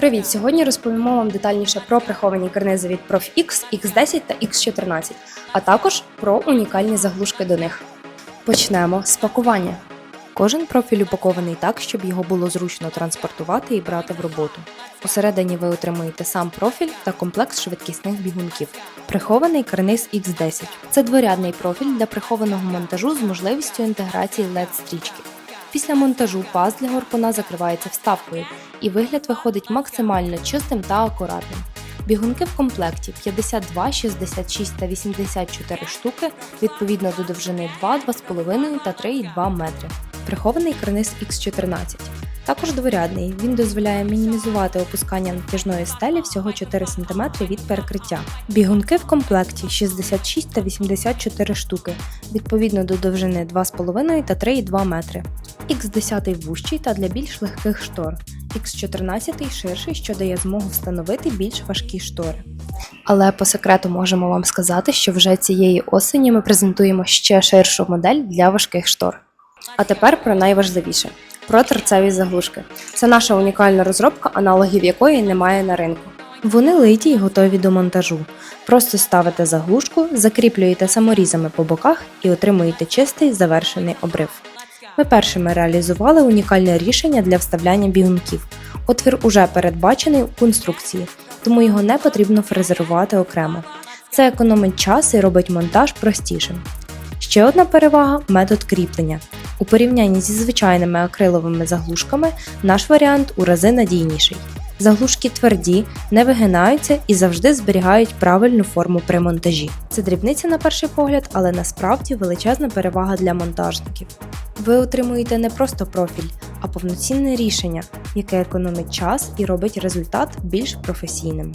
Привіт! Сьогодні розповімо вам детальніше про приховані карнизи від ProfX, X10 та X14, а також про унікальні заглушки до них. Почнемо з пакування. Кожен профіль упакований так, щоб його було зручно транспортувати і брати в роботу. Усередині ви отримуєте сам профіль та комплекс швидкісних бігунків. Прихований карниз X10 це дворядний профіль для прихованого монтажу з можливістю інтеграції LED-стрічки. Після монтажу паз для горпуна закривається вставкою, і вигляд виходить максимально чистим та акуратним. Бігунки в комплекті 52, 66 та 84 штуки відповідно до довжини 2, 2,5 та 3,2 метри. Прихований карниз X14. Також дворядний. Він дозволяє мінімізувати опускання натяжної стелі всього 4 см від перекриття. Бігунки в комплекті 66 та 84 штуки, відповідно до довжини 2,5 та 3,2 метри. X10 вущий та для більш легких штор. X14 ширший, що дає змогу встановити більш важкі штори. Але по секрету можемо вам сказати, що вже цієї осені ми презентуємо ще ширшу модель для важких штор. А тепер про найважливіше про торцеві заглушки. Це наша унікальна розробка, аналогів якої немає на ринку. Вони литі й готові до монтажу. Просто ставите заглушку, закріплюєте саморізами по боках і отримуєте чистий завершений обрив. Ми першими реалізували унікальне рішення для вставляння бігунків. Отвір уже передбачений у конструкції, тому його не потрібно фрезерувати окремо. Це економить час і робить монтаж простішим. Ще одна перевага метод кріплення. У порівнянні зі звичайними акриловими заглушками наш варіант у рази надійніший. Заглушки тверді, не вигинаються і завжди зберігають правильну форму при монтажі. Це дрібниця на перший погляд, але насправді величезна перевага для монтажників. Ви отримуєте не просто профіль, а повноцінне рішення, яке економить час і робить результат більш професійним.